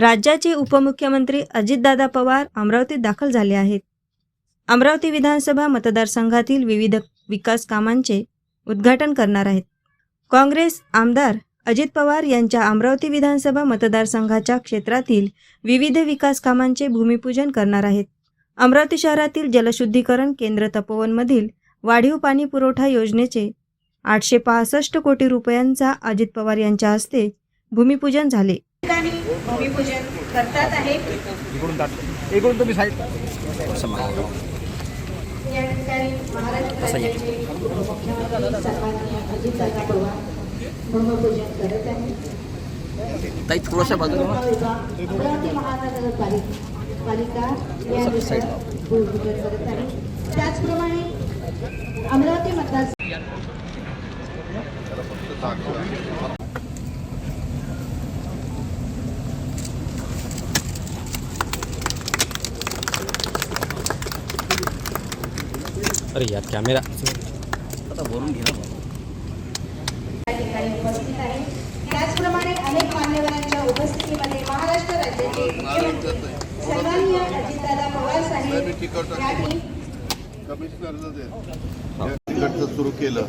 राज्याचे उपमुख्यमंत्री अजितदादा पवार अमरावतीत दाखल झाले आहेत. अमरावती विधानसभा मतदारसंघातील विविध विकास कामांचे उद्घाटन करणार आहेत. काँग्रेस आमदार अजित पवार यांच्या अमरावती विधानसभा मतदारसंघाच्या क्षेत्रातील विविध विकास कामांचे भूमिपूजन करणार आहेत. अमरावती शहरातील जलशुद्धीकरण केंद्र तपोवनमधील वाढीव पाणी पुरवठा योजनेचे आठशे पासष्ट कोटी रुपयांचा अजित पवार यांच्या हस्ते भूमिपूजन झाले. ठिकाणी भूमिपूजन करतात आहे. इकडून तुम्ही साईड या ठिकाणी भूमिपूजन करत आहे थोडासा बाजूला महानगरपालिका या भूमिपूजन करत आहे. त्याचप्रमाणे अमरावती मतदार अरे यार कॅमेरा आता भरून घ्या या ठिकाणी उपस्थित आहे. त्याचप्रमाणे अनेक मान्यवरांच्या उपस्थितीमध्ये महाराष्ट्र राज्याचे मुख्यमंत्री सन्माननीय अजितदादा पवार साहेब यांनी कमिशनरला दे. तिकडचं सुरू केलं.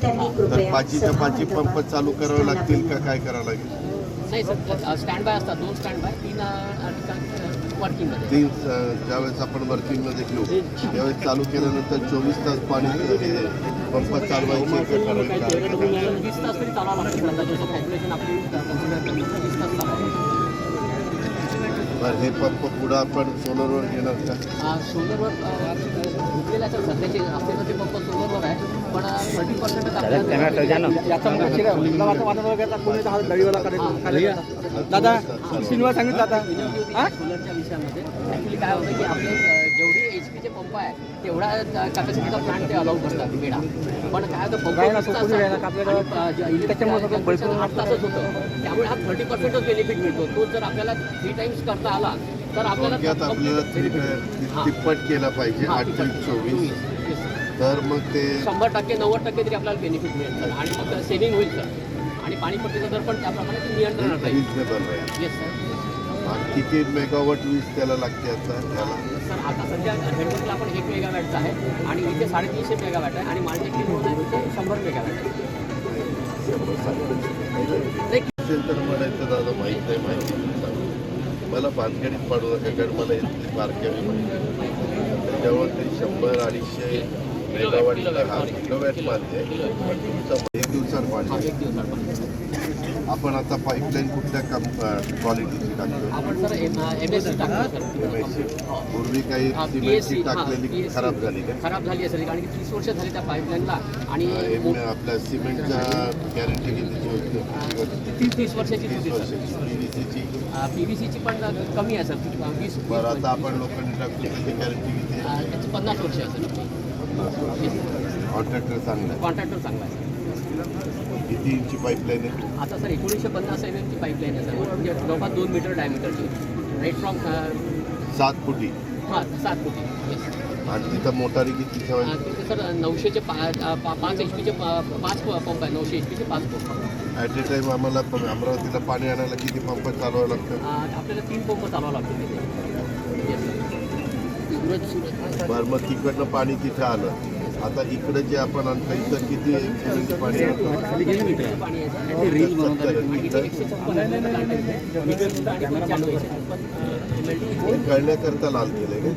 तर पाचीच्या पाची पंप चालू करावे लागतील का? काय करावं लागेल? नाही सर स्टँड बाय असतात. दोन स्टँड बाय तीन अं, ज्यावेळेस आपण वर्किंगमध्ये घेऊ त्यावेळेस चालू केल्यानंतर चोवीस तास पाणी पंप चालवायचे बरं हे पंप पुढं आपण सोलरवर घेणार का? सोलरवर घेतलेलं आहे सर सध्याचे असलेलं ते पंप सोलरवर आहे. पण थर्टी पर्सेंटच दादा श्रीनिवास सांगितलं आता हा? सोलरच्या विषयामध्ये. ॲक्च्युली काय होतं की आपले जेवढी एच पीचे पंप आहे तेवढा कॅपॅसिटीचा प्लांट ते अलाउ करतात वेळा पण काय होतं पंप त्याच्यामुळे आठ तासच होतं. त्यामुळे हा थर्टी पर्सेंटच बेनिफिट मिळतो. तो जर आपल्याला थ्री टाइम्स करता आला तर आपल्याला तिप्पट केला पाहिजे आठ चोवीस. तर मग ते शंभर टक्के नव्वद टक्के तरी आपल्याला बेनिफिट मिळेल आणि मग सेव्हिंग होईल सर. आणि पाणीपट्टीचा दर पण त्याप्रमाणे ते नियंत्रणात राहील रिजनेबल राहील येस सर आणि किती मेगावॉट वीज त्याला लागते आता त्याला? सर आता सध्या नेटवर्कला आपण एक मेगावॅटचा आहे आणि इथे साडेतीनशे मेगावॅट आहे आणि मालटेकली म्हणून आहे तिथे शंभर मेगावॅट आहे. नाही, असेल तर म्हणायचं दादा माहीत नाही माहिती नाही. सांग. मला भानगडीत पाडू नका कारण मला इथली माहिती आहे. त्याच्यावर ते शंभर अडीचशे मेगावॅट हा किलोवॅट मानते पण तुमचं दिवसात हा, पाणी आपण आता पाईपलाईन कुठल्या काम क्वालिटीची टाकतो MSC. पूर्वी काही हा, सिमेंटची हा, टाकलेली. खराब झाली खराब झाली असेल कारण की तीस वर्ष झाली त्या पाईपलाईनला आणि हा, आपल्या सिमेंटच्या गॅरंटी होती? तीस वर्षाची तीस वर्षाची. पी व्ही सीची पण कमी वीस बरं आता आपण लोकांनी टाकली गॅरंटी किती त्याची पन्नास वर्ष सर. कॉन्ट्रॅक्टर चांगला कॉन्ट्रॅक्टर चांगला आहे किती इंची पाईपलाईन आहे. आता सर एकोणीसशे पन्नास एम एमची पाईपलाईन आहे सर. म्हणजे जवळपास दोन मीटर डायमीटरची राईट फ्रॉम सात फुटी हां सात कोटी. येस आणि तिथं मोटारी किती तिथे सर नऊशेचे पा पाच एच पीचे पाच पंप आहे. नऊशे एच पीचे पाच पंप. ॲट ए टाइम आम्हाला पण अमरावतीला पाणी आणायला किती पंप चालवावं लागतं आपल्याला तीन पंप चालवावं लागतील तिथे. बरं मग तिकडनं पाणी तिथं आलं. आता इकडं जे आपण आणतो इथं किती MMC पाणी कळण्याकरता लाल केलंय का?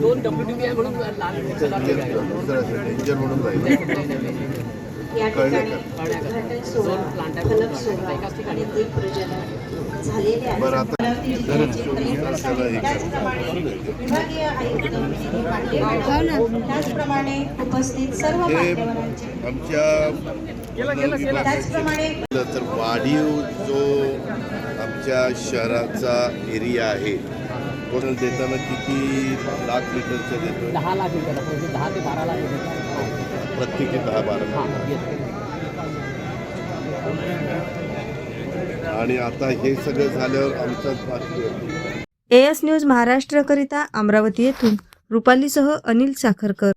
दोन डब्ल्यू टी आहे म्हणून लाल कलर आहे दुसऱ्यासाठी इंजन म्हणून राहील. या ठिकाणी कळलं उद्घाटन सोहळा फलक सोहळा आणि दीपपूजन झालेले आहे. त्याचप्रमाणे विभागीय आयुक्त त्याचप्रमाणे उपस्थित सर्व हे मान्यवरांचे. आमच्या त्याचप्रमाणे तर वाढीव जो आमच्या शहराचा एरिया आहे देताना किती लाख लिटरचं देतोय? दहा लाख लिटर म्हणजे दहा ते बारा लाख लिटर. प्रत्येकी दहा बारा हां आणि आता हे सगळं झाल्यावर आमचं. एएस न्यूज महाराष्ट्रकरिता अमरावती येथून. रुपालीसह अनिल साखरकर.